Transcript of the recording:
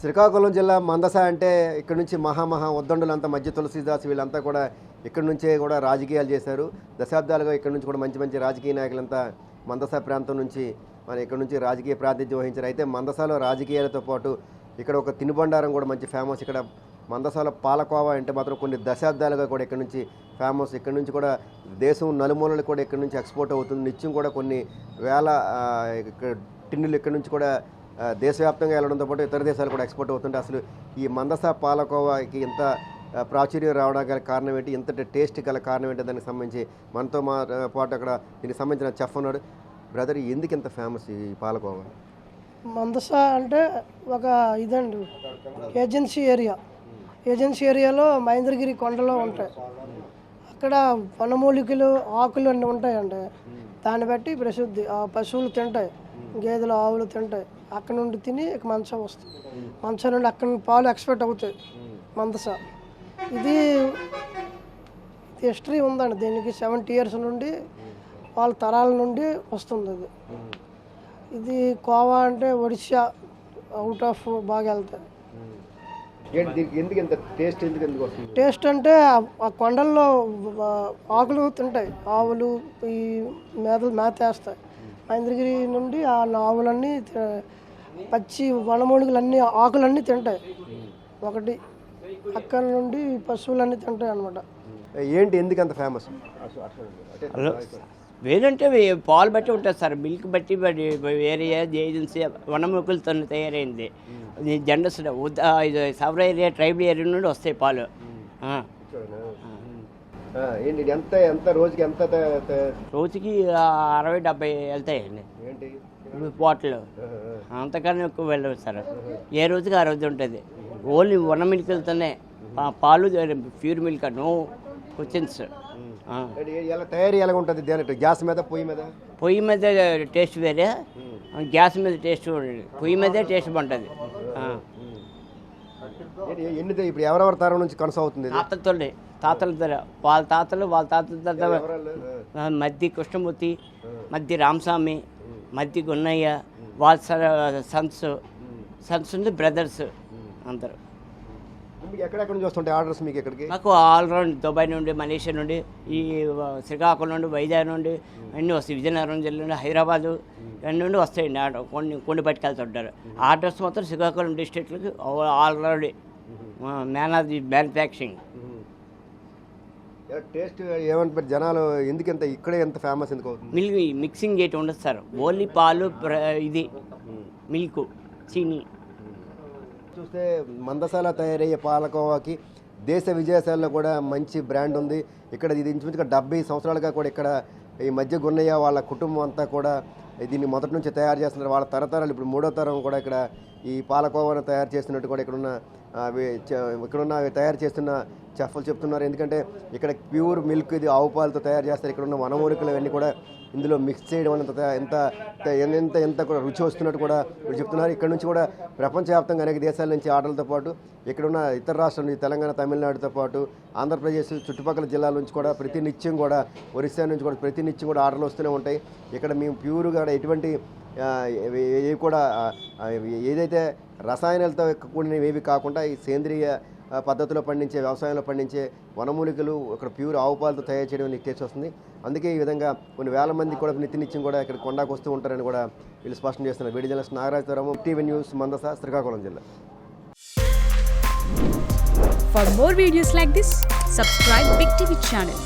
శ్రీకాకుళం జిల్లా మందస అంటే ఇక్కడ నుంచి మహామహా ఉద్దండులంతా మధ్య తులసిదాస్ వీళ్ళంతా కూడా ఇక్కడ నుంచే కూడా రాజకీయాలు చేశారు. దశాబ్దాలుగా ఇక్కడ నుంచి కూడా మంచి మంచి రాజకీయ నాయకులంతా మందస ప్రాంతం నుంచి మన ఇక్కడ నుంచి రాజకీయ ప్రాతినిధ్యం వహించారు. అయితే మందసలో రాజకీయాలతో పాటు ఇక్కడ ఒక తినుబండారం కూడా మంచి ఫేమస్. ఇక్కడ మందసాల పాలకోవా అంటే మాత్రం కొన్ని దశాబ్దాలుగా కూడా ఇక్కడ నుంచి ఫేమస్. ఇక్కడ నుంచి కూడా దేశం నలుమూలలు కూడా ఇక్కడ నుంచి ఎక్స్పోర్ట్ అవుతుంది. నిత్యం కూడా కొన్ని వేల ఇక్కడ టిన్నులు ఇక్కడ నుంచి కూడా దేశవ్యాప్తంగా వెళ్ళడంతో పాటు ఇతర దేశాలు కూడా ఎక్స్పోర్ట్ అవుతుంటే అసలు ఈ మందస పాలకోవాకి ఇంత ప్రాచుర్యం రావడానికి గల కారణం ఏంటి? ఇంత టేస్ట్ గల కారణం ఏంటి? దానికి సంబంధించి మనతో మా పాటు అక్కడ దీనికి సంబంధించిన చెఫ్ ఉన్నాడు. బ్రదర్ ఎందుకు ఇంత ఫేమస్ ఈ పాలకోవా? మందస అంటే ఒక ఇదండి ఏజెన్సీ ఏరియా. ఏజెన్సీ ఏరియాలో మహేంద్రగిరి కొండలో ఉంటాయి. అక్కడ వనమూలికలు ఆకులు అన్నీ ఉంటాయండి. దాన్ని బట్టి ప్రసిద్ధి ఆ పశువులు తింటాయి. గేదెలు ఆవులు తింటాయి. అక్కడ నుండి తిని ఇక మంచం వస్తుంది. మంచం నుండి అక్కడ నుండి పాలు ఎక్స్పెక్ట్ అవుతాయి. మందస. ఇది హిస్టరీ ఉందండి. దీనికి సెవెంటీ ఇయర్స్ నుండి వాళ్ళ తరాల నుండి వస్తుంది అది. ఇది కోవా అంటే ఒడిశా అవుట్ ఆఫ్ బాగా వెళ్తాయి. టేస్ట్ అంటే ఆ- కొండల్లో ఆకులు తింటాయి. ఆవులు ఈ మేతలు మేత వేస్తాయి. మహేంద్రగిరి నుండి ఆ ఆవులన్నీ తి- పచ్చి వనమూలికలన్నీ ఆకులన్నీ తింటాయి. ఒకటి అక్కడ నుండి పశువులన్నీ తింటాయి అన్నమాట. ఏంటి ఎందుకు అంత ఫేమస్ హలో వేరంటే వే- పాలు బట్టి ఉంటుంది సార్. మిల్క్ బట్టి ఏరియా ఏజెన్సీ వనముకులతో తయారైంది. ఇది జెండస్ సవర ఏరియా ట్రైబల్ ఏరియా నుండి వస్తాయి పాలు. ఆ. ఏంటి ఎంత ఎంత రోజుకి ఎంత రోజుకి అరవై డెబ్బై వెళ్తాయండి. ఏంటి? బాటిల్. అంతకన్నా ఎక్కువ వెళ్ళదు సార్. ఏ రోజుకి ఆ రోజు ఉంటుంది? ఓన్లీ వన మిల్క్లతోనే. పా- పాలు ప్యూర్ మిల్క్ నో క్వశ్చన్స్. ఎలా తయారీ ఎలా ఉంటుంది దేని గ్యాస్ మీద పొయ్యి మీద? పొయ్యి మీద టేస్ట్ వేరే. గ్యాస్ మీద టేస్ట్. పొయ్యి మీదే టేస్ట్ ఏంటి, ఎన్ని ఇప్పుడు ఎవరెవరి తరం నుంచి కొనసాగుతుంది? తాతలతోనే తాతల ధర వాళ్ళ తాతలు వాళ్ళ తాతల ధర. మధ్య కృష్ణమూర్తి మధ్య రామస్వామి మధ్య గున్నయ్య వాళ్ళ సన్స్ సన్స్ ఉంది బ్రదర్స్ అందరు మీకు ఎక్కడెక్కడ నుంచి వస్తుంటాయి ఆర్డర్స్ మీకు ఇక్కడికి? మాకు ఆల్రౌండ్ దుబాయ్ నుండి మలేషియా నుండి ఈ శ్రీకాకుళం నుండి వైజాగ్ నుండి అన్నీ వస్తాయి. విజయనగరం జిల్లా నుండి హైదరాబాదు అన్ని నుండి వస్తాయండి ఆర్డర్ కొన్ని కొన్ని పట్టుకెళ్తుంటారు ఆర్డర్స్ మాత్రం Srikakulam డిస్ట్రిక్ట్కి already man of the manufacturing. Taste ఏమనిపెట్టి జనాలు ఎందుకు ఇంత ఇక్కడే ఎంత ఫేమస్ ఎందుకు మిల్క్ మిక్సింగ్ చేయటం ఉండదు సార్. ఓన్లీ పాలు ఇది మిల్క్ చీనీ. చూస్తే మందసాల తయారయ్యే పాలకోవాకి దేశ విదేశాల్లో కూడా మంచి బ్రాండ్ ఉంది. ఇక్కడ ఇది ఇంచుమించుగా డెబ్బై సంవత్సరాలుగా కూడా ఇక్కడ ఈ మధ్య గున్నయ్య వాళ్ళ కుటుంబం అంతా కూడా దీన్ని మొదటి నుంచి తయారు చేస్తున్నారు. వాళ్ళ తరతరాలు ఇప్పుడు మూడో తరం కూడా ఇక్కడ ఈ పాలకోవాను తయారు చేస్తున్నట్టు కూడా ఇక్కడ ఉన్న ఇక్కడున్న అవి తయారు చేస్తున్న చెఫ్లు చెప్తున్నారు. ఎందుకంటే ఇక్కడ ప్యూర్ మిల్క్ ఇది ఆవు పాలతో తయారు చేస్తారు. ఇక్కడ ఉన్న వనమూలికలు అవన్నీ కూడా ఇందులో మిక్స్ చేయడం వల్ల ఎంత ఎంత ఎంత కూడా రుచి వస్తున్నట్టు కూడా వీళ్ళు చెప్తున్నారు. ఇక్కడ నుంచి కూడా ప్రపంచవ్యాప్తంగా అనేక దేశాల నుంచి ఆటలతో పాటు ఇక్కడున్న ఇతర రాష్ట్రాల నుంచి తెలంగాణ తమిళనాడుతో పాటు ఆంధ్రప్రదేశ్ చుట్టుపక్కల జిల్లాల నుంచి కూడా ప్రతి నిత్యం కూడా ఒరిస్సా నుంచి కూడా ప్రతి నిత్యం కూడా ఆటలు వస్తూనే ఉంటాయి. ఇక్కడ మేము ప్యూర్గా ఎటువంటి ఏవి కూడా ఏదైతే రసాయనాలతో కూడినవి ఏవి కాకుండా ఈ సేంద్రియ పద్ధతిలో పండించే వ్యవసాయంలో పండించే వనమూలికలు ఇక్కడ ప్యూర్ ఆవు పాలతో తయారు చేయడం నీకు టేస్ట్ వస్తుంది. అందుకే ఈ విధంగా కొన్ని వేల మంది కూడా నిత్యం కూడా ఇక్కడ కొండకు వస్తూ ఉంటారని కూడా వీళ్ళు స్పష్టం చేస్తున్నారు. వీడి జిల్లా నాగరాజరాము టీవీ న్యూస్ మందస శ్రీకాకుళం జిల్లా. For more videos like this, subscribe Big TV channel.